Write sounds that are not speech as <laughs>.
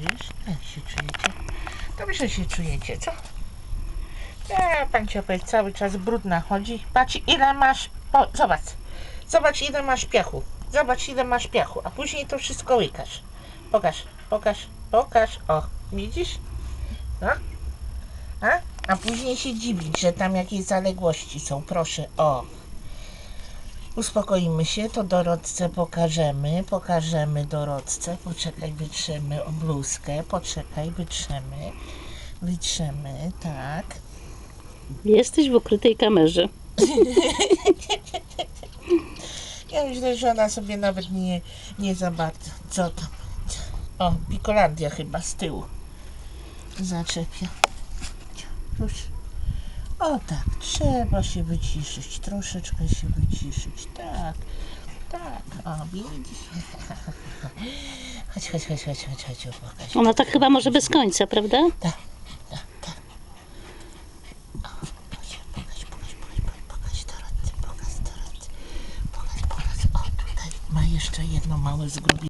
czujesz? Jak się czujecie? Dobrze się czujecie, co? Nie, pan Ciopek cały czas brudna chodzi. Patrz ile masz, po, zobacz. Zobacz ile masz piachu. Zobacz ile masz piachu, a później to wszystko łykasz. Pokaż, pokaż, pokaż. O, widzisz? No. A? A później się dziwić, że tam jakieś zaległości są. Proszę, o. Uspokoimy się, to Dorotce pokażemy. Pokażemy Dorotce. Poczekaj, wytrzemy bluzkę. Poczekaj, wytrzemy. Wytrzemy, tak. Jesteś w ukrytej kamerze. <laughs> Ja myślę, że ona sobie nawet nie, nie za bardzo. Co tam? O, Pikolandia chyba z tyłu. Zaczepia. Już. O tak, trzeba się wyciszyć. Troszeczkę się wyciszyć. Tak, tak. O, widzisz? <laughs> Chodź, chodź, chodź, chodź, chodź, chodź, pokaż. Ona tak chyba może bez końca, prawda? Tak, tak, tak. O, Pokaż, pokaż, pokaż, pokaż, pokaż Dorotce, pokaż Dorotce. Pokaż, pokaż. O, tutaj ma jeszcze jedno małe zgrubienie.